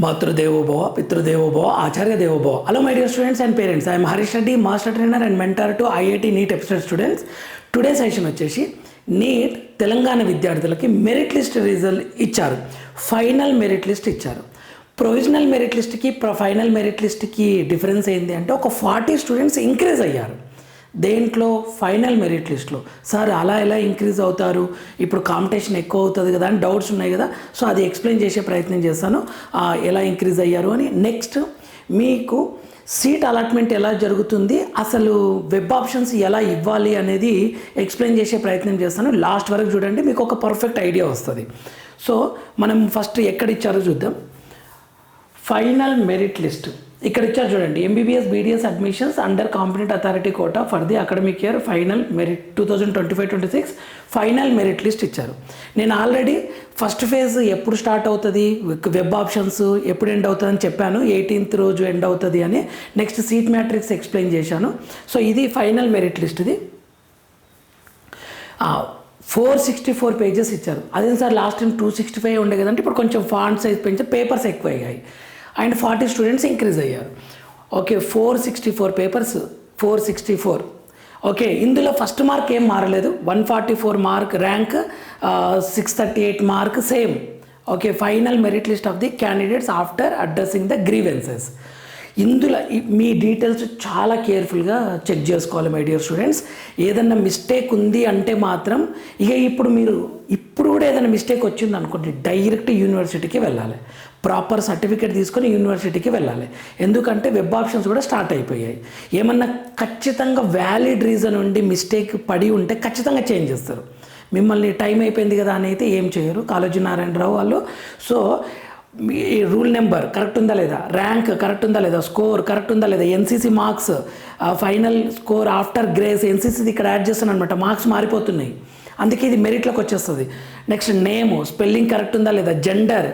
మాతృదేవోభవ పితృదేవోభవ ఆచార్య దేవోభవ hello my dear students and parents I'm Harish Reddy master trainer and mentor to IIT NEET episode students today session వచ్చేసి NEET Telangana విద్యార్థులకి merit list result ఇచ్చారు. Final merit list ఇచ్చారు. Provisional merit లిస్ట్కి final merit లిస్ట్కి difference ఏంటి అంటే ఒక forty students increase అయ్యారు. దేంట్లో? ఫైనల్ మెరిట్ లిస్ట్లో సార్ అలా ఎలా ఇంక్రీజ్ అవుతారు? ఇప్పుడు కాంపిటీషన్ ఎక్కువ అవుతుంది కదా అని డౌట్స్ ఉన్నాయి కదా. సో అది ఎక్స్ప్లెయిన్ చేసే ప్రయత్నం చేస్తాను ఎలా ఇంక్రీజ్ అయ్యారు? అని. నెక్స్ట్ మీకు సీట్ అలాట్మెంట్ ఎలా జరుగుతుంది? అసలు వెబ్ ఆప్షన్స్ ఎలా ఇవ్వాలి అనేది ఎక్స్ప్లెయిన్ చేసే ప్రయత్నం చేస్తాను. లాస్ట్ వరకు చూడండి మీకు ఒక పర్ఫెక్ట్ ఐడియా వస్తుంది. సో మనం ఫస్ట్ ఎక్కడ ఇచ్చారో చూద్దాం. ఫైనల్ మెరిట్ లిస్ట్ ఇక్కడ ఇచ్చారు చూడండి. MBBS BDS admissions under competent authority quota for the academic year final merit two thousand twenty five twenty six final merit list ఇచ్చారు. నేను ఆల్రెడీ ఫస్ట్ ఫేజ్ ఎప్పుడు స్టార్ట్ అవుతుంది? వెబ్ ఆప్షన్స్ ఎప్పుడు end అవుతుంది అని చెప్పాను. ఎయిటీన్త్ రోజు ఎండ్ అవుతుంది అని నెక్స్ట్ సీట్ మ్యాట్రిక్స్ ఎక్స్ప్లెయిన్ చేశాను. సో ఇది ఫైనల్ మెరిట్ లిస్ట్ ఇది. ఫోర్ సిక్స్టీ ఫోర్ పేజెస్ ఇచ్చారు. అదే sir last time two sixty five ఉండే కదంటే ఇప్పుడు కొంచెం ఫాంట్ సైజ్ పెంచి పేపర్స్ ఎక్కువ అయ్యాయి అండ్ ఫార్టీ స్టూడెంట్స్ ఇంక్రీజ్ అయ్యారు. Okay four sixty four papers four sixty four. Okay ఇందులో ఫస్ట్ మార్క్ ఏం మారలేదు? One forty four mark rank six thirty eight mark same. Okay final merit list of the candidates after addressing the grievances. ఇందులో మీ details చాలా కేర్ఫుల్గా check చేసుకోవాలి my dear students. ఏదన్నా mistake ఉంది అంటే మాత్రం ఇక ఇప్పుడు మీరు ఇప్పుడు కూడా ఏదైనా మిస్టేక్ వచ్చింది అనుకోండి డైరెక్ట్ యూనివర్సిటీకి వెళ్ళాలి. ప్రాపర్ సర్టిఫికేట్ తీసుకొని యూనివర్సిటీకి వెళ్ళాలి. ఎందుకంటే వెబ్ ఆప్షన్స్ కూడా స్టార్ట్ అయిపోయాయి. ఏమన్నా ఖచ్చితంగా వ్యాలిడ్ రీజన్ ఉండి మిస్టేక్ పడి ఉంటే ఖచ్చితంగా చేంజ్ చేస్తారు. మిమ్మల్ని టైం అయిపోయింది కదా అని అయితే ఏం చేయరు. కాళోజీ నారాయణరావు వాళ్ళు. సో మీ రూల్ నెంబర్ కరెక్ట్ ఉందా లేదా? ర్యాంక్ కరెక్ట్ ఉందా లేదా? స్కోర్ కరెక్ట్ ఉందా లేదా? NCC marks final score after grace ఎన్సీసీది ఇక్కడ యాడ్ చేస్తాను అనమాట మార్క్స్ మారిపోతున్నాయి. అందుకే ఇది మెరిట్లోకి వచ్చేస్తుంది. నెక్స్ట్ నేమ్ స్పెల్లింగ్ కరెక్ట్ ఉందా లేదా? Gender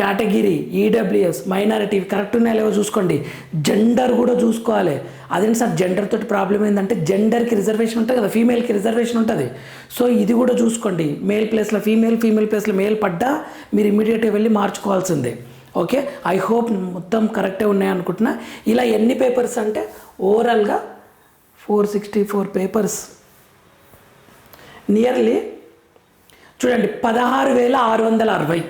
category EWS minority correct ఉన్నాయో లేవో చూసుకోండి. జెండర్ కూడా చూసుకోవాలి. అదేంటి సార్? జెండర్ తోటి ప్రాబ్లం ఏంటంటే జెండర్కి రిజర్వేషన్ ఉంటుంది కదా ఫీమేల్కి రిజర్వేషన్ ఉంటుంది. సో ఇది కూడా చూసుకోండి. మేల్ ప్లేస్లో ఫీమేల్ ఫీమేల్ ప్లేస్లో మేల్ పడ్డా మీరు ఇమీడియట్గా వెళ్ళి మార్చుకోవాల్సిందే. ఓకే? ఐ హోప్ మొత్తం కరెక్టే ఉన్నాయి అనుకుంటున్నా. ఇలా ఎన్ని పేపర్స్ అంటే ఓవరాల్గా four sixty four papers nearly చూడండి పదహారు వేల ఆరు వందల అరవై.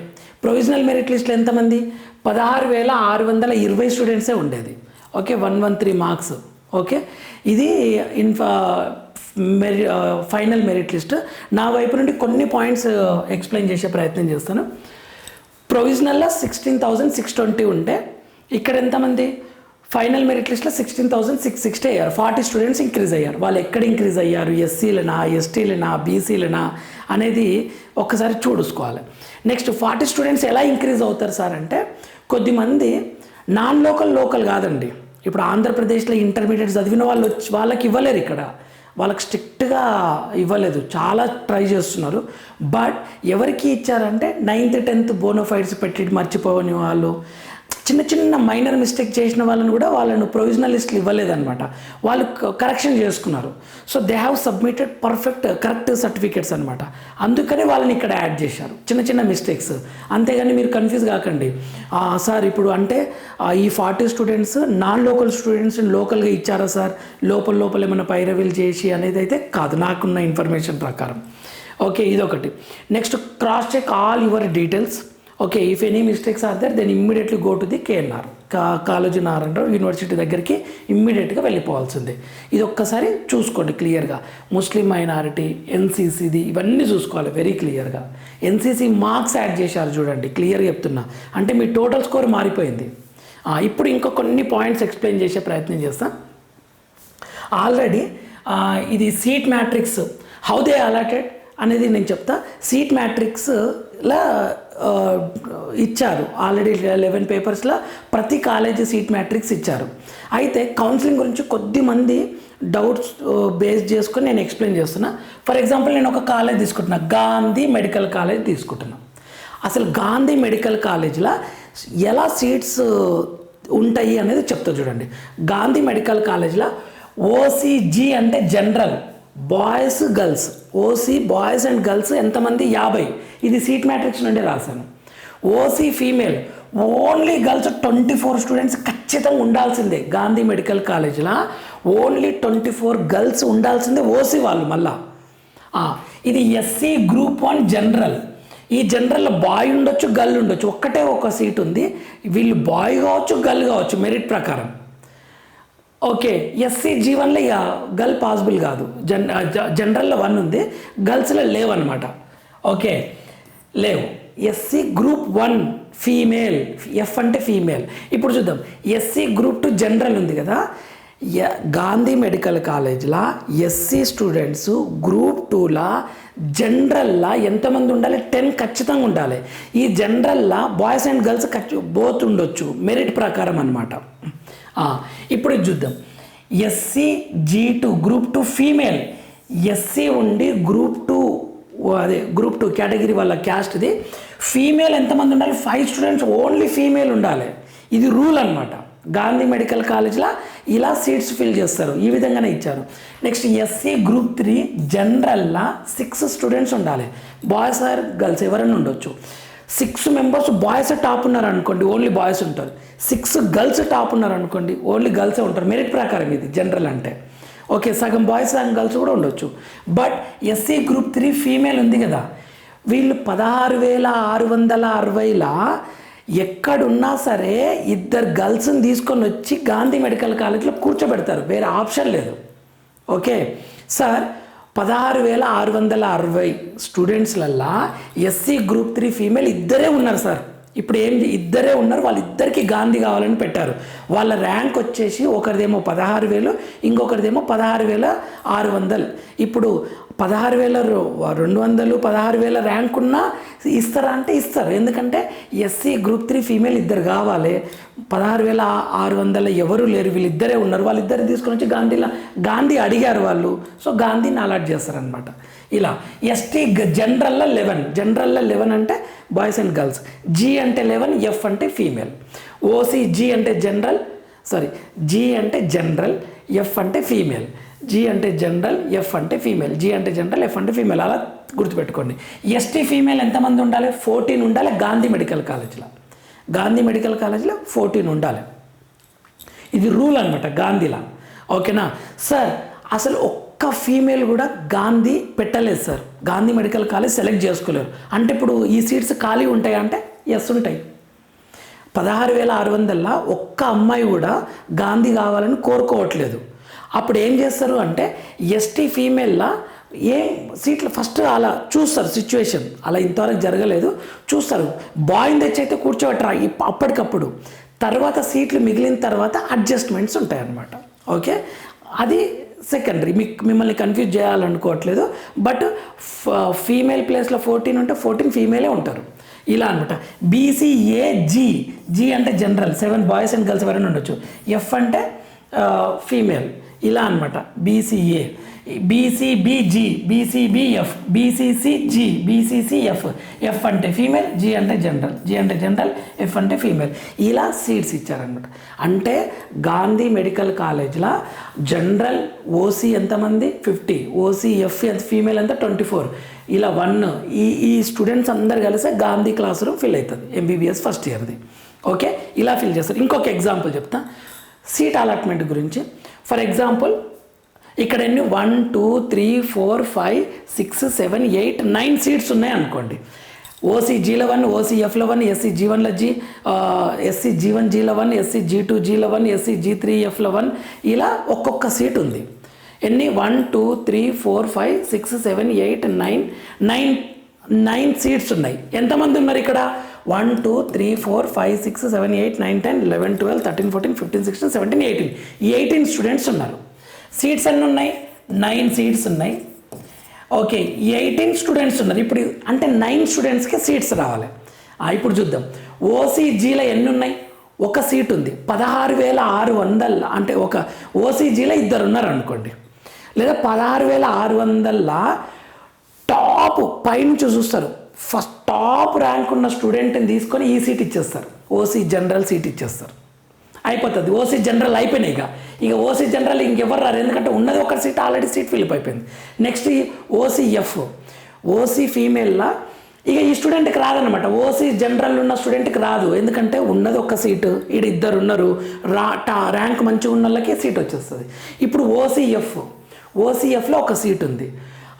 ప్రొవిజనల్ మెరిట్ లిస్ట్లో ఎంతమంది? పదహారు వేల ఆరు వందల ఇరవై స్టూడెంట్సే ఉండేది. Okay one one three marks okay ఇది ఇన్ఫా మెరి ఫైనల్ మెరిట్ లిస్ట్ నా వైపు నుండి కొన్ని పాయింట్స్ ఎక్స్ప్లెయిన్ చేసే ప్రయత్నం చేస్తాను. ప్రొవిజనల్లో సిక్స్టీన్ థౌజండ్ సిక్స్ ట్వంటీ ఉంటే ఇక్కడ ఎంతమంది? ఫైనల్ మెరిట్ లిస్ట్లో సిక్స్టీన్ థౌసండ్ సిక్స్ సిక్స్టీ అయ్యారు. ఫార్టీ స్టూడెంట్స్ ఇంక్రీజ్ అయ్యారు. వాళ్ళు ఎక్కడ ఇంక్రీజ్ అయ్యారు? ఎస్సీలనా ఎస్టీలనా బీసీలనా అనేది ఒక్కసారి చూడుకోవాలి నెక్స్ట్ ఫార్టీ స్టూడెంట్స్ ఎలా ఇంక్రీజ్ అవుతారు సార్ అంటే కొద్దిమంది నాన్ లోకల్ లోకల్ కాదండి. ఇప్పుడు ఆంధ్రప్రదేశ్లో ఇంటర్మీడియట్ చదివిన వాళ్ళు వచ్చి వాళ్ళకి ఇవ్వలేరు ఇక్కడ. వాళ్ళకి స్ట్రిక్ట్గా ఇవ్వలేదు. చాలా ట్రై చేస్తున్నారు. బట్ ఎవరికి ఇచ్చారంటే నైన్త్ టెన్త్ బోనోఫైడ్స్ పెట్టి మర్చిపోని వాళ్ళు చిన్న చిన్న మైనర్ మిస్టేక్ చేసిన వాళ్ళని కూడా వాళ్ళను ప్రొవిజనల్ లిస్టులు ఇవ్వలేదన్నమాట. వాళ్ళు కరెక్షన్ చేసుకున్నారు. So they have submitted perfect correct certificates అనమాట అందుకనే వాళ్ళని ఇక్కడ యాడ్ చేశారు. చిన్న చిన్న మిస్టేక్స్ అంతేగాని మీరు కన్ఫ్యూజ్ కాకండి. సార్ ఇప్పుడు అంటే ఈ ఫార్టీ స్టూడెంట్స్ నాన్ లోకల్ స్టూడెంట్స్ని లోకల్గా ఇచ్చారా సార్? లోపల లోపల ఏమైనా పైరవీలు చేసి అనేది అయితే కాదు. నాకున్న ఇన్ఫర్మేషన్ ప్రకారం. ఓకే ఇదొకటి. Next cross check all your details okay if any mistakes are there then immediately go to the KNR కా కాలేజీ నారాయణరావు యూనివర్సిటీ దగ్గరికి ఇమ్మీడియట్గా వెళ్ళిపోవాల్సిందే. ఇది ఒక్కసారి చూసుకోండి క్లియర్గా ముస్లిం మైనారిటీ ఎన్సీసీది ఇవన్నీ చూసుకోవాలి వెరీ క్లియర్గా ఎన్సీసీ మార్క్స్ యాడ్ చేశారు చూడండి క్లియర్గా చెప్తున్నా. అంటే మీ టోటల్ స్కోర్ మారిపోయింది. ఇప్పుడు ఇంకా కొన్ని పాయింట్స్ ఎక్స్ప్లెయిన్ చేసే ప్రయత్నం చేస్తాను ఆల్రెడీ ఇది seat matrix how they allotted అనేది నేను చెప్తా. సీట్ మ్యాట్రిక్స్లా ఇచ్చారు. ఆల్రెడీ లెవెన్ పేపర్స్లో ప్రతి కాలేజీ సీట్ మ్యాట్రిక్స్ ఇచ్చారు. అయితే కౌన్సిలింగ్ గురించి కొద్ది మంది డౌట్స్ బేస్ చేసుకుని నేను ఎక్స్ప్లెయిన్ చేస్తున్నా. ఫర్ ఎగ్జాంపుల్ నేను ఒక కాలేజ్ తీసుకుంటున్నా. గాంధీ మెడికల్ కాలేజ్ తీసుకుంటున్నా. అసలు గాంధీ మెడికల్ కాలేజ్లో ఎలా సీట్స్ ఉంటాయి అనేది చెప్తా చూడండి. గాంధీ మెడికల్ కాలేజ్లో ఓసీజీ అంటే general boys girls. OC boys and girls ఎంతమంది? యాభై. ఇది సీట్ మ్యాట్రిక్స్ నుండి రాశాను. OC female. Only girls twenty four students ఖచ్చితంగా ఉండాల్సిందే. గాంధీ మెడికల్ కాలేజ్లో? ఓన్లీ ట్వంటీ ఫోర్ గర్ల్స్ ఉండాల్సిందే ఓసీ వాళ్ళు మళ్ళా. ఇది ఎస్సీ గ్రూప్ వన్ జనరల్. ఈ జనరల్లో బాయ్ ఉండొచ్చు గర్ల్ ఉండొచ్చు. ఒక్కటే ఒక సీట్ ఉంది. వీళ్ళు బాయ్ కావచ్చు గర్ల్ కావచ్చు మెరిట్ ప్రకారం. ఓకే ఎస్సీ జీవన్లో ఇక గర్ల్ పాసిబుల్ కాదు. జన్ జనరల్లో వన్ ఉంది గర్ల్స్లో లేవు ఓకే లేవు. SC group one female F అంటే ఫీమేల్. ఇప్పుడు చూద్దాం ఎస్సీ గ్రూప్ టూ జనరల్ ఉంది కదా య- గాంధీ మెడికల్ కాలేజ్లో ఎస్సీ స్టూడెంట్స్ గ్రూప్ టూలా జనరల్లా ఎంతమంది ఉండాలి? టెన్ ఖచ్చితంగా ఉండాలి. ఈ జనరల్లా బాయ్స్ అండ్ గర్ల్స్ ఖచ్చి బోత్ ఉండొచ్చు మెరిట్ ప్రకారం అనమాట ఇప్పుడు చూద్దాం. SC G two group two female SC ఉండి గ్రూప్ టూ అదే గ్రూప్ టూ కేటగిరీ వాళ్ళ క్యాస్ట్ది ఫీమేల్ ఎంతమంది ఉండాలి? ఫైవ్ స్టూడెంట్స్ ఓన్లీ ఫీమేల్ ఉండాలి. ఇది రూల్ అనమాట గాంధీ మెడికల్ కాలేజ్లో ఇలా సీట్స్ ఫిల్ చేస్తారు. ఈ విధంగానే ఇచ్చారు. నెక్స్ట్ ఎస్సీ గ్రూప్ త్రీ జనరల్లా సిక్స్ స్టూడెంట్స్ ఉండాలి. బాయ్స్ ఆర్ గర్ల్స్ ఎవరైనా ఉండొచ్చు. సిక్స్ మెంబర్స్ బాయ్స్ టాప్ ఉన్నారు అనుకోండి ఓన్లీ బాయ్స్ ఉంటారు. సిక్స్ గర్ల్స్ టాప్ ఉన్నారు అనుకోండి ఓన్లీ గర్ల్సే ఉంటారు. మెరిట్ ప్రకారం ఇది జనరల్ అంటే. ఓకే సగం బాయ్స్ సగం గర్ల్స్ కూడా ఉండొచ్చు. But SC group three female ఉంది కదా. వీళ్ళు పదహారు వేల ఆరు వందల అరవైలా ఎక్కడున్నా సరే ఇద్దరు గర్ల్స్ని తీసుకొని వచ్చి గాంధీ మెడికల్ కాలేజ్లో కూర్చోబెడతారు. వేరే ఆప్షన్ లేదు. ఓకే సార్ పదహారు వేల ఆరు వందల అరవై స్టూడెంట్స్లల్లా ఎస్సీ గ్రూప్ త్రీ ఫీమేల్ ఇద్దరే ఉన్నారు సార్ ఇప్పుడు ఏం ఇద్దరే ఉన్నారు వాళ్ళిద్దరికీ గాంధీ కావాలని పెట్టారు. వాళ్ళ ర్యాంక్ వచ్చేసి ఒకరిదేమో పదహారు వేలు ఇంకొకరిదేమో పదహారు వేల ఆరు వందలు. ఇప్పుడు పదహారు వేల రెండు వందలు పదహారు వేల ర్యాంక్ ఉన్నా ఇస్తారా అంటే ఇస్తారు. ఎందుకంటే ఎస్సీ గ్రూప్ త్రీ ఫీమేల్ ఇద్దరు కావాలి. పదహారు వేల ఆరు వందల ఎవరు లేరు వీళ్ళిద్దరే ఉన్నారు. వాళ్ళిద్దరు తీసుకొని వచ్చి గాంధీలా గాంధీ అడిగారు వాళ్ళు. సో గాంధీని అలాట్ చేస్తారనమాట ఇలా ఎస్టీ జనరల్లో లెవెన్ జనరల్లో లెవెన్ అంటే బాయ్స్ అండ్ గర్ల్స్ జీ అంటే లెవెన్ ఎఫ్ అంటే ఫీమేల్ ఓసీ జీ అంటే జనరల్ సారీ జీ అంటే జనరల్ ఎఫ్ అంటే ఫీమేల్ జీ అంటే జనరల్ ఎఫ్ అంటే ఫీమేల్ జీ అంటే జనరల్ ఎఫ్ అంటే ఫీమేల్ అలా గుర్తుపెట్టుకోండి. ఎస్టీ ఫీమేల్ ఎంతమంది ఉండాలి? ఫోర్టీన్ ఉండాలి గాంధీ మెడికల్ కాలేజ్లో గాంధీ మెడికల్ కాలేజ్లో ఫోర్టీన్ ఉండాలి. ఇది రూల్ అనమాట గాంధీలా ఓకేనా సార్ అసలు ఒక్క ఫీమేల్ కూడా గాంధీ పెట్టలేదు sir. Gandhi medical college select చేసుకోలేరు అంటే ఇప్పుడు ఈ సీట్స్ ఖాళీ ఉంటాయా అంటే? ఎస్ ఉంటాయి. పదహారు వేల ఆరు వందల్లో ఒక్క అమ్మాయి కూడా గాంధీ కావాలని కోరుకోవట్లేదు. అప్పుడు ఏం చేస్తారు అంటే ఎస్టీ ఫీమేల్లా ఏ సీట్లు ఫస్ట్ అలా చూస్తారు సిచ్యువేషన్ అలా ఇంతవరకు జరగలేదు. చూస్తారు. బాయ్ని తెచ్చైతే కూర్చోబెట్టరా? అప్పటికప్పుడు. తర్వాత సీట్లు మిగిలిన తర్వాత అడ్జస్ట్మెంట్స్ ఉంటాయన్నమాట. ఓకే అది సెకండరీ మీకు మిమ్మల్ని కన్ఫ్యూజ్ చేయాలనుకోవట్లేదు. బట్ ఫీమేల్ ప్లేస్లో ఫోర్టీన్ ఉంటే ఫోర్టీన్ ఫీమేలే ఉంటారు. ఇలా అనమాట బీసీఏ జీ జీ అంటే general seven boys and girls ఎవరైనా ఉండొచ్చు. ఎఫ్ అంటే ఫీమేల్ ఇలా అనమాట BCA BCBG BCBF BCCG BCCF F అంటే ఫీమేల్ జీ అంటే జనరల్ జీ అంటే జనరల్ ఎఫ్ అంటే ఫీమేల్ ఇలా సీట్స్ ఇచ్చారనమాట అంటే గాంధీ మెడికల్ కాలేజ్లో జనరల్ ఓసీ ఎంతమంది? ఫిఫ్టీ ఓసీ ఎఫ్ ఎంత? ఫీమేల్ ఎంత? ట్వంటీ ఫోర్ ఇలా వన్ ఈ ఈ స్టూడెంట్స్ అందరు కలిసి గాంధీ క్లాస్ రూమ్ ఫిల్ అవుతుంది ఎంబీబీఎస్ ఫస్ట్ ఇయర్ది ఓకే ఇలా ఫిల్ చేస్తారు. ఇంకొక ఎగ్జాంపుల్ చెప్తా. సీట్ అలాట్మెంట్ గురించి. ఫర్ ఎగ్జాంపుల్ ఇక్కడ ఎన్ని? One two three four five six seven eight nine seats ఉన్నాయి అనుకోండి. ఓసీ జీల వన్ ఓసీ ఎఫ్లో one SC జీవన్లో G SC G one one SC G two జీల one SC G three ఎఫ్లో one ఇలా ఒక్కొక్క సీట్ ఉంది. ఎన్ని? One two three four five six seven eight nine nine nine seats ఉన్నాయి. ఎంతమంది ఉన్నారు ఇక్కడ? One two three four five six seven eight nine ten eleven twelve thirteen fourteen fifteen sixteen seventeen eighteen. Eighteen students ఉన్నారు. Seats ఎన్ని ఉన్నాయి? Nine seats ఉన్నాయి. Okay eighteen students ఉన్నారు. ఇప్పుడు అంటే నైన్ స్టూడెంట్స్కి సీట్స్ రావాలి. ఆ, ఇప్పుడు చూద్దాం. ఓసీజీలో ఎన్ని ఉన్నాయి? ఒక సీట్ ఉంది. పదహారు వేల ఆరు వందల అంటే ఒక ఓసీజీలో ఇద్దరు ఉన్నారు అనుకోండి. లేదా పదహారు వేల ఆరు వందల టాప్ పైనుంచి చూస్తారు. ఫస్ట్ టాప్ ర్యాంక్ ఉన్న స్టూడెంట్ని తీసుకొని ఈ సీట్ ఇచ్చేస్తారు. ఓసీ జనరల్ సీట్ ఇచ్చేస్తారు. అయిపోతుంది. ఓసీ జనరల్ అయిపోయినాయి ఇక. ఇక ఓసీ జనరల్ ఇంకెవరు రారు. ఎందుకంటే ఉన్నది ఒక సీట్ ఆల్రెడీ సీట్ ఫిల్ప్ అయిపోయింది. నెక్స్ట్ ఓసీఎఫ్. ఓసీ ఫీమేల్లా ఇక ఈ స్టూడెంట్కి రాదనమాట ఓసీ జనరల్ ఉన్న స్టూడెంట్కి రాదు. ఎందుకంటే ఉన్నది ఒక సీటు ఈడ ఇద్దరు ఉన్నారు. రా టా ర్యాంక్ మంచిగా ఉన్న వాళ్ళకి సీట్ వచ్చేస్తుంది. ఇప్పుడు ఓసీఎఫ్. ఓసీఎఫ్లో ఒక సీట్ ఉంది.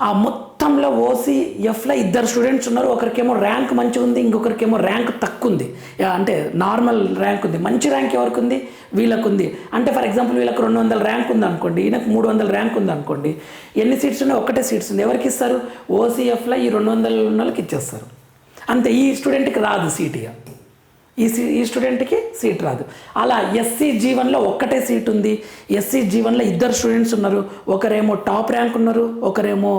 ఆ మొత్తంలో ఓసీఎఫ్లో ఇద్దరు స్టూడెంట్స్ ఉన్నారు. ఒకరికేమో ర్యాంక్ మంచిగా ఉంది ఇంకొకరికేమో ర్యాంక్ తక్కువ ఉంది అంటే నార్మల్ ర్యాంక్ ఉంది. మంచి ర్యాంక్ ఎవరికి ఉంది వీళ్ళకు ఉంది అంటే ఫర్ ఎగ్జాంపుల్ వీళ్ళకి రెండు వందల ర్యాంక్ ఉంది అనుకోండి ఈయనకు మూడు వందల ర్యాంక్ ఉంది అనుకోండి ఎన్ని సీట్స్ ఉన్నాయి ఒకటే సీట్స్ ఉంది. ఎవరికి ఇస్తారు? ఓసీఎఫ్లో ఈ రెండు వందల ఉన్న వాళ్ళకి ఇచ్చేస్తారు. అంతే ఈ స్టూడెంట్కి రాదు సీట్ ఇక. ఈ సీ ఈ స్టూడెంట్కి సీట్ రాదు. అలా ఎస్సీ జీవన్లో ఒక్కటే సీట్ ఉంది. ఎస్సీ జీవన్లో ఇద్దరు స్టూడెంట్స్ ఉన్నారు. ఒకరేమో టాప్ ర్యాంక్ ఉన్నారు ఒకరేమో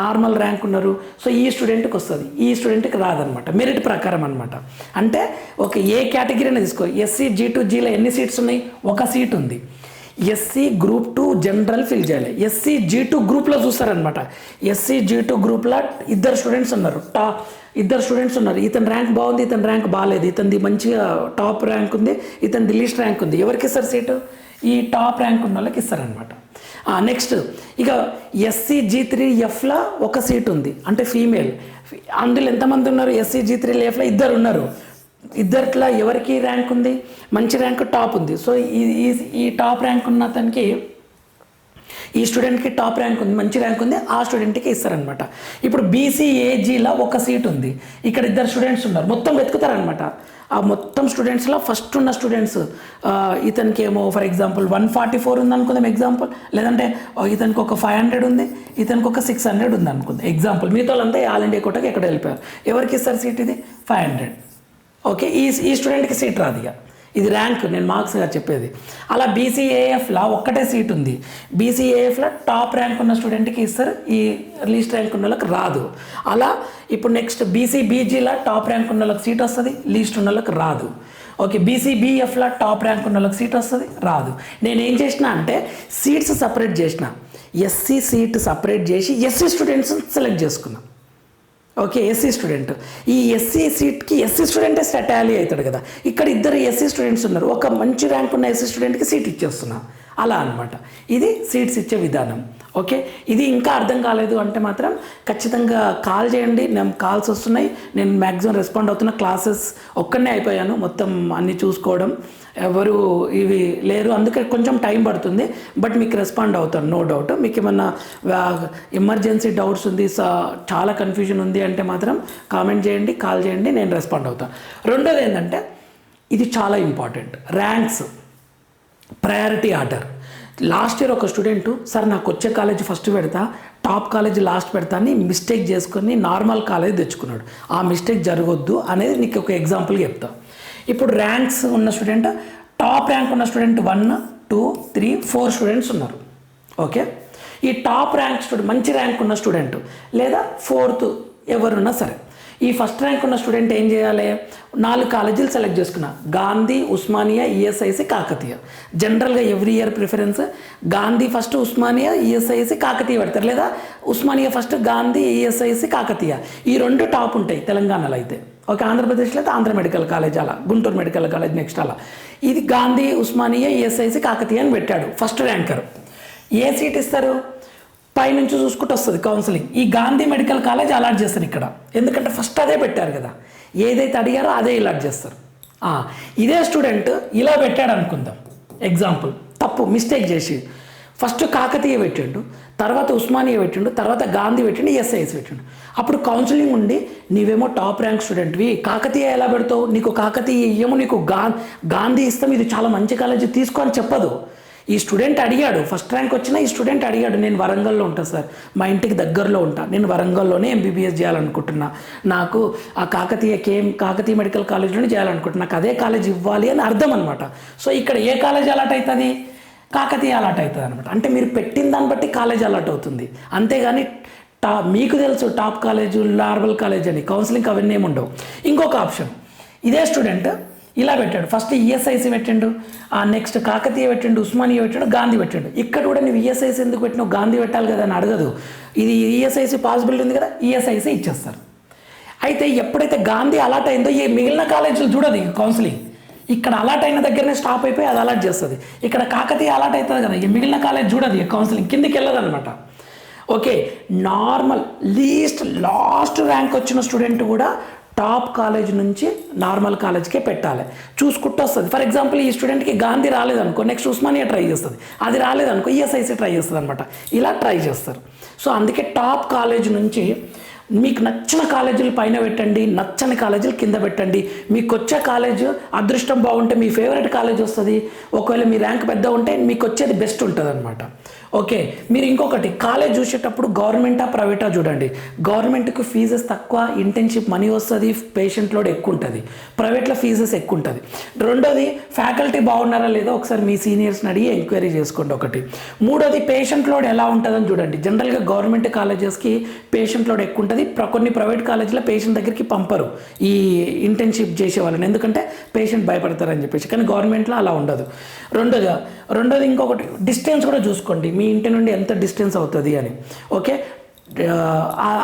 నార్మల్ ర్యాంక్ ఉన్నారు. సో ఈ స్టూడెంట్కి వస్తుంది. ఈ స్టూడెంట్కి రాదనమాట మెరిట్ ప్రకారం అనమాట అంటే ఒక ఏ కేటగిరీని తీసుకో ఎస్సీ జీ టు జీలో ఎన్ని సీట్స్ ఉన్నాయి? ఒక సీట్ ఉంది. SC group two general fill చేయాలి. ఎస్సీ జీ టూ గ్రూప్లో చూస్తారనమాట ఎస్సీ జీ టూ గ్రూప్లో ఇద్దరు స్టూడెంట్స్ ఉన్నారు. టా ఇద్దరు స్టూడెంట్స్ ఉన్నారు. ఇతని ర్యాంక్ బాగుంది ఇతని ర్యాంక్ బాగాలేదు ఇతనిది మంచిగా టాప్ ర్యాంక్ ఉంది ఇతనిది లీస్ట్ ర్యాంక్ ఉంది. ఎవరికి ఇస్తారు సీటు ఈ టాప్ ర్యాంక్ ఉన్న వాళ్ళకి ఇస్తారనమాట నెక్స్ట్ ఇక ఎస్సీ జీ త్రీ ఎఫ్లో ఒక సీట్ ఉంది. అంటే ఫీమేల్ అందులో ఎంతమంది ఉన్నారు? ఎస్సీ జీ త్రీ ఎఫ్లో ఇద్దరు ఉన్నారు. ఇద్దరిలో ఎవరికి ర్యాంక్ ఉంది? మంచి ర్యాంక్ టాప్ ఉంది. సో ఈ ఈ- ఈ టాప్ ర్యాంక్ ఉన్న అతనికి ఈ స్టూడెంట్కి టాప్ ర్యాంక్ ఉంది మంచి ర్యాంక్ ఉంది ఆ స్టూడెంట్కి ఇస్తారనమాట ఇప్పుడు బీసీఏజీలో ఒక సీట్ ఉంది. ఇక్కడ ఇద్దరు స్టూడెంట్స్ ఉన్నారు. మొత్తం వెతుకుతారనమాట ఆ మొత్తం స్టూడెంట్స్లో ఫస్ట్ ఉన్న స్టూడెంట్స్ ఇతనికి ఏమో for example one forty four ఉంది అనుకుందాం ఎగ్జాంపుల్ లేదంటే ఇతనికి ఒక ఫైవ్ హండ్రెడ్ ఉంది ఇతనికి ఒక సిక్స్ హండ్రెడ్ ఉంది అనుకుందాం ఎగ్జాంపుల్ మిగతా వాళ్ళంతా ఆల్ ఇండియా కోటకి ఎక్కడ వెళ్ళిపోయారు. ఎవరికి ఇస్తారు సీట్ ఇది? ఫైవ్ హండ్రెడ్ ఓకే ఈ ఈ స్టూడెంట్కి సీట్ రాదు ఇక. ఇది ర్యాంక్ నేను మార్క్స్గా చెప్పేది. అలా బీసీఏఎఫ్లో ఒక్కటే సీట్ ఉంది. బీసీఏఎఫ్లో టాప్ ర్యాంక్ ఉన్న స్టూడెంట్కి ఇస్తారు ఈ లీస్ట్ ర్యాంక్ ఉన్న వాళ్ళకి రాదు. అలా ఇప్పుడు నెక్స్ట్ బీసీబీజీలో టాప్ ర్యాంక్ ఉన్న వాళ్ళకి సీట్ వస్తుంది లీస్ట్ ఉన్న వాళ్ళకి రాదు. ఓకే బీసీబీఎఫ్లో టాప్ ర్యాంక్ ఉన్న వాళ్ళకి సీట్ వస్తుంది రాదు. నేను ఏం చేసిన అంటే సీట్స్ సపరేట్ చేసిన. ఎస్సీ సీట్ సపరేట్ చేసి ఎస్సీ స్టూడెంట్స్ సెలెక్ట్ చేసుకున్నాను ఓకే ఎస్సీ స్టూడెంట్. ఈ ఎస్సీ సీట్కి ఎస్సీ స్టూడెంటే టాలీ అవుతాడు కదా. ఇక్కడ ఇద్దరు ఎస్సీ స్టూడెంట్స్ ఉన్నారు. ఒక మంచి ర్యాంక్ ఉన్న ఎస్సీ స్టూడెంట్కి సీట్ ఇచ్చేస్తున్నాం. అలా అనమాట ఇది సీట్స్ ఇచ్చే విధానం. ఓకే ఇది ఇంకా అర్థం కాలేదు అంటే మాత్రం ఖచ్చితంగా కాల్ చేయండి. నేను కాల్స్ వస్తున్నాయి. నేను మ్యాక్సిమం రెస్పాండ్ అవుతున్న క్లాసెస్ ఒక్కనే అయిపోయాను. మొత్తం అన్నీ చూసుకోవడం. ఎవరు ఇవి లేరు. అందుకే కొంచెం టైం పడుతుంది. బట్ మీకు రెస్పాండ్ అవుతాను. నో డౌట్ మీకు ఏమన్నా ఎమర్జెన్సీ డౌట్స్ ఉంది చాలా కన్ఫ్యూజన్ ఉంది అంటే మాత్రం కామెంట్ చేయండి కాల్ చేయండి నేను రెస్పాండ్ అవుతాను రెండోది ఏంటంటే ఇది చాలా important ranks priority order. Last year ఒక స్టూడెంట్ సార్ నాకు వచ్చే కాలేజ్ ఫస్ట్ పెడతా టాప్ కాలేజ్ లాస్ట్ పెడతా అని మిస్టేక్ చేసుకొని నార్మల్ కాలేజ్ తెచ్చుకున్నాడు. ఆ మిస్టేక్ జరగొద్దు అనేది నీకు ఒక ఎగ్జాంపుల్ చెప్తా. ఇప్పుడు ర్యాంక్స్ ఉన్న స్టూడెంట్ టాప్ ర్యాంక్ ఉన్న student one two three four students ఉన్నారు. ఓకే? ఈ టాప్ ర్యాంక్ స్టూడెంట్ మంచి ర్యాంక్ ఉన్న స్టూడెంట్ లేదా ఫోర్త్ ఎవరున్నా సరే ఈ ఫస్ట్ ర్యాంక్ ఉన్న స్టూడెంట్ ఏం చేయాలి? నాలుగు కాలేజీలు సెలెక్ట్ చేసుకున్నా. గాంధీ ఉస్మానియా ఈఎస్ఐసి కాకతీయ. జనరల్గా every year preference Gandhi first Osmania ESIC Kakatiya పెడతారు. లేదా ఉస్మానియా ఫస్ట్ గాంధీ ఈఎస్ఐసి కాకతీయ. ఈ రెండు టాప్ ఉంటాయి తెలంగాణలో అయితే. ఒక ఆంధ్రప్రదేశ్లో అయితే ఆంధ్ర మెడికల్ కాలేజ్ అలా గుంటూరు మెడికల్ కాలేజ్ నెక్స్ట్ అలా. ఇది గాంధీ ఉస్మానియా ఈఎస్ఐసి కాకతీయ అని పెట్టాడు. ఫస్ట్ ర్యాంకర్ ఏ సీట్ ఇస్తారు? పైనుంచి చూసుకుంటూ వస్తుంది కౌన్సిలింగ్ ఈ గాంధీ మెడికల్ కాలేజ్ అలాట్ చేస్తారు ఇక్కడ. ఎందుకంటే ఫస్ట్ అదే పెట్టారు కదా. ఏదైతే అడిగారో అదే ఇలాట్ చేస్తారు. ఇదే స్టూడెంట్ ఇలా పెట్టాడు అనుకుందాం. ఎగ్జాంపుల్ తప్పు మిస్టేక్ చేసి. ఫస్ట్ కాకతీయ పెట్టిండు తర్వాత ఉస్మానియా పెట్టిండు తర్వాత గాంధీ పెట్టిండు ఎస్ఐఎస్ పెట్టిండు. అప్పుడు కౌన్సిలింగ్ ఉండి నీవేమో టాప్ ర్యాంక్ స్టూడెంట్వి కాకతీయ ఎలా పెడతావు? నీకు కాకతీయ ఇయ్యము నీకు గా గాంధీ ఇస్తాం. ఇది చాలా మంచి కాలేజీ తీసుకో అని చెప్పదు. ఈ స్టూడెంట్ అడిగాడు ఫస్ట్ ర్యాంక్ వచ్చినా ఈ స్టూడెంట్ అడిగాడు నేను వరంగల్లో ఉంటాను సార్ మా ఇంటికి దగ్గరలో ఉంటాను నేను వరంగల్లోనే ఎంబీబీఎస్ చేయాలనుకుంటున్నా నాకు ఆ కాకతీయ కేఎం కాకతీయ మెడికల్ కాలేజ్లోనే చేయాలనుకుంటున్నా నాకు అదే కాలేజ్ ఇవ్వాలి అని అర్థం అనమాట సో ఇక్కడ ఏ కాలేజ్ అలాట్ అవుతుంది? కాకతీయ అలాట్ అవుతుంది అనమాట అంటే మీరు పెట్టిన దాన్ని బట్టి కాలేజ్ అలాట్ అవుతుంది. అంతేగాని టా మీకు తెలుసు టాప్ కాలేజ్ నార్మల్ కాలేజ్ అని కౌన్సిలింగ్ అవన్నీ ఏమి ఉండవు. ఇంకొక ఆప్షన్. ఇదే స్టూడెంట్ ఇలా పెట్టాడు. ఫస్ట్ ఈఎస్ఐసి పెట్టిండు. ఆ నెక్స్ట్ కాకతీయ పెట్టిండు ఉస్మానియా పెట్టాడు గాంధీ పెట్టిండు. ఇక్కడ కూడా నువ్వు ఈఎస్ఐసి ఎందుకు పెట్టినావు? గాంధీ పెట్టాలి కదా అని అడగదు. ఇది ఈఎస్ఐసి పాసిబిలిటీ ఉంది కదా ఈఎస్ఐసి ఇచ్చేస్తారు. అయితే ఎప్పుడైతే గాంధీ అలాట్ అయిందో ఈ మిగిలిన కాలేజీలు చూడదు కౌన్సిలింగ్ ఇక్కడ అలాట్ అయిన దగ్గరనే స్టాప్ అయిపోయి అది అలాట్ చేస్తుంది. ఇక్కడ కాకతీయ అలాట్ అవుతుంది కదా ఈ మిగిలిన కాలేజ్ చూడదు కౌన్సిలింగ్ కిందికి వెళ్ళదు అనమాట okay normal least last rank వచ్చిన స్టూడెంట్ కూడా టాప్ కాలేజ్ నుంచి నార్మల్ కాలేజ్కే పెట్టాలి. చూసుకుంటూ వస్తుంది. ఫర్ ఎగ్జాంపుల్ ఈ స్టూడెంట్కి గాంధీ రాలేదనుకో నెక్స్ట్ ఉస్మానియా ట్రై చేస్తుంది. అది రాలేదనుకో ఈఎస్ఐసి ట్రై చేస్తుంది అనమాట ఇలా ట్రై చేస్తారు. సో అందుకే టాప్ కాలేజ్ నుంచి మీకు నచ్చిన కాలేజీలు పైన పెట్టండి నచ్చని కాలేజీలు కింద పెట్టండి. మీకు వచ్చే కాలేజ్ అదృష్టం బాగుంటే మీ ఫేవరెట్ కాలేజ్ వస్తుంది. ఒకవేళ మీ ర్యాంక్ పెద్ద ఉంటే మీకు వచ్చేది బెస్ట్ ఉంటుంది అనమాట ఓకే మీరు ఇంకొకటి కాలేజ్ చూసేటప్పుడు గవర్నమెంటా ప్రైవేటా చూడండి. గవర్నమెంట్కి ఫీజెస్ తక్కువ ఇంటర్న్షిప్ మనీ వస్తుంది పేషెంట్ లోడ్ ఎక్కువ ఉంటుంది ప్రైవేట్లో ఫీజెస్ ఎక్కువ ఉంటుంది రెండోది ఫ్యాకల్టీ బాగున్నారా లేదో ఒకసారి మీ సీనియర్స్ని అడిగి ఎంక్వైరీ చేసుకోండి ఒకటి. మూడోది పేషెంట్ లోడ్ ఎలా ఉంటుందని చూడండి. జనరల్గా గవర్నమెంట్ కాలేజెస్కి పేషెంట్ లోడ్ ఎక్కువ ఉంటుంది ప్ర- కొన్ని ప్రైవేట్ కాలేజీలో పేషెంట్ దగ్గరికి పంపరు. ఈ ఇంటర్న్షిప్ చేసే వాళ్ళని. ఎందుకంటే పేషెంట్ భయపడతారని చెప్పేసి. కానీ గవర్నమెంట్లో అలా ఉండదు. రెండోది రెండోది ఇంకొకటి డిస్టెన్స్ కూడా చూసుకోండి. మీ ఇంటి నుండి ఎంత డిస్టెన్స్ అవుతుంది అని. ఓకే?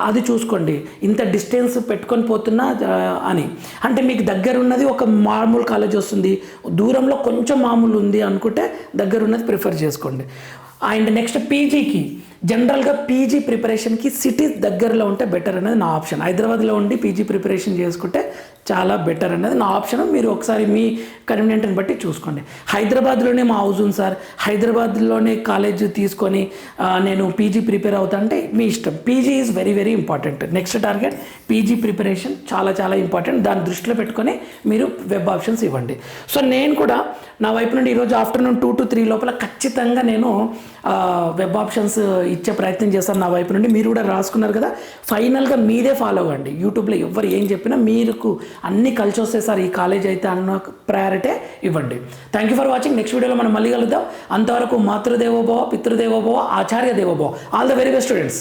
అది చూసుకోండి. ఇంత డిస్టెన్స్ పెట్టుకొని పోతున్నా అని. అంటే మీకు దగ్గర ఉన్నది ఒక మామూలు కాలేజ్ వస్తుంది. దూరంలో కొంచెం మామూలు ఉంది అనుకుంటే దగ్గర ఉన్నది ప్రిఫర్ చేసుకోండి. అండ్ నెక్స్ట్ పీజీకి జనరల్గా పీజీ ప్రిపరేషన్కి సిటీస్ దగ్గరలో ఉంటే బెటర్ అనేది నా ఆప్షన్. హైదరాబాద్లో ఉండి పీజీ ప్రిపరేషన్ చేసుకుంటే చాలా బెటర్ అనేది నా ఆప్షన్ మీరు ఒకసారి మీ కన్వీనియంట్ని బట్టి చూసుకోండి. హైదరాబాద్లోనే మా హౌస్ ఉంది సార్. హైదరాబాద్లోనే కాలేజ్ తీసుకొని నేను పీజీ ప్రిపేర్ అవుతానంటే మీ ఇష్టం. PG is very very important next target PG preparation చాలా చాలా ఇంపార్టెంట్ దాన్ని దృష్టిలో పెట్టుకొని మీరు వెబ్ ఆప్షన్స్ ఇవ్వండి. సో నేను కూడా నా వైపు నుండి ఈరోజు ఆఫ్టర్నూన్ టూ టు త్రీ లోపల ఖచ్చితంగా నేను వెబ్ ఆప్షన్స్ ఇచ్చే ప్రయత్నం చేస్తాను నా వైపు నుండి. మీరు కూడా రాసుకున్నారు కదా. ఫైనల్గా మీదే ఫాలో అవ్వండి. యూట్యూబ్లో ఎవరు ఏం చెప్పినా మీకు అన్ని కలిసి వస్తే సార్ ఈ కాలేజ్ అయితే అన్న ప్రయారిటీ ఇవ్వండి. Thank you for watching next వీడియోలో మనం మళ్ళీ కలుద్దాం. అంతవరకు మాతృదేవోభవ పితృదేవోభవ ఆచార్య దేవోభవ. All the very best students